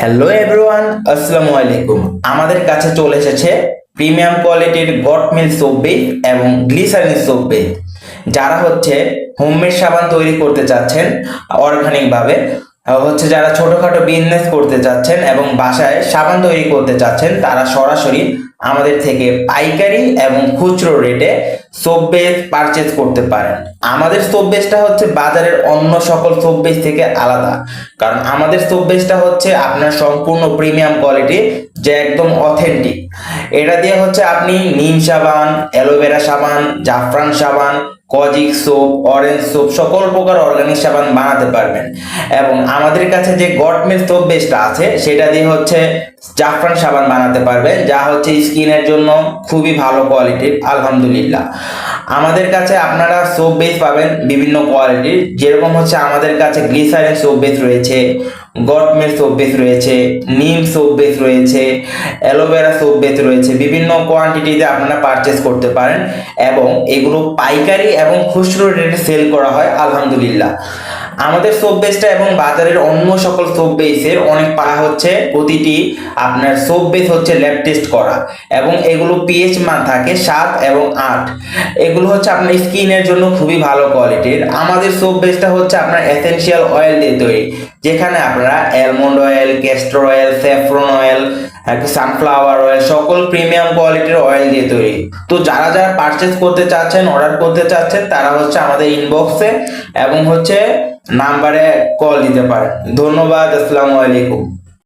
Hello everyone আসসালামু আলাইকুম আমাদের কাছে চলে এসেছে প্রিমিয়াম কোয়ালিটির গট মিল সোপ এবং গ্লিসারিন সোপ যারা হচ্ছে হোমমেড সাবান তৈরি করতে চাচ্ছেন অর্গানিক ভাবে হচ্ছে যারা ছোটখাটো বিজনেস করতে চাচ্ছেন এবং বাসায় সাবান তৈরি করতে চাচ্ছেন, তারা সরাসরি আমাদের থেকে পাইকারি এবং খুচরো রেটে সোপ বেস পারচেজ করতে পারেন। আমাদের সোপ বেসটা হচ্ছে বাজারের অন্য সকল সোপ বেস থেকে আলাদা। কারণ আমাদের সোপ বেসটা হচ্ছে আপনার সম্পূর্ণ প্রিমিয়াম কোয়ালিটি যে একদম অথেন্টিক এটা দিয়ে হচ্ছে আপনি নিম সাবান, অ্যালোভেরা সাবান, জাফরান সাবান কজিক সোপ, অরেঞ্জ সোপ, সকল প্রকার অর্গানিক সাবান বানাতে পারবেন। এবং আমাদের কাছে যে গডমিল সোপ বেসটা আছে, সেটা দিয়ে হচ্ছে জাফরান সাবান বানাতে পারবেন, যা হচ্ছে স্কিনের জন্য খুবই ভালো কোয়ালিটির আলহামদুলিল্লাহ। আমাদের কাছে আপনারা সোপ বেস পাবেন বিভিন্ন কোয়ালিটির যেরকম হচ্ছে আমাদের কাছে গ্লিসারিন সোপ বেস রয়েছে গটমেল সোপ বেস রয়েছে নিম সোপ বেস রয়েছে অ্যালোভেরা সোপ বেস রয়েছে, বিভিন্ন কোয়ান্টিটিতে আপনারা পারচেস করতে পারেন এবং এগুলো পাইকারি এবং খুচরো রেটে সেল করা হয়, আলহামদুলিল্লাহ। আমাদের সোপ বেসটা এবং বাজারের অন্য সকল সোপ বেসের অনেক পাড়া হচ্ছে, প্রতিটি আপনার সোপ বেস হচ্ছে ল্যাব টেস্ট করা এবং এগুলো পিএইচ মান থাকে সাত এবং আট। এগুলো হচ্ছে আপনার স্কিনের জন্য খুবই ভালো কোয়ালিটির আমাদের সোপ বেসটা হচ্ছে আপনার এসেনশিয়াল অয়েল দিয়ে তৈরি, যেখানে আপনারা almond oil castor oil saffron oil sunflower oil সকল প্রিমিয়াম কোয়ালিটির অয়েল দিয়ে তৈরি। তো যারা যারা পারচেস করতে চাচ্ছেন অর্ডার করতে চাচ্ছেন, তারা হচ্ছে আমাদের ইনবক্সে এবং হচ্ছে নাম্বারে কল দিতে পারেন। ধন্যবাদ আসসালামু আলাইকুম।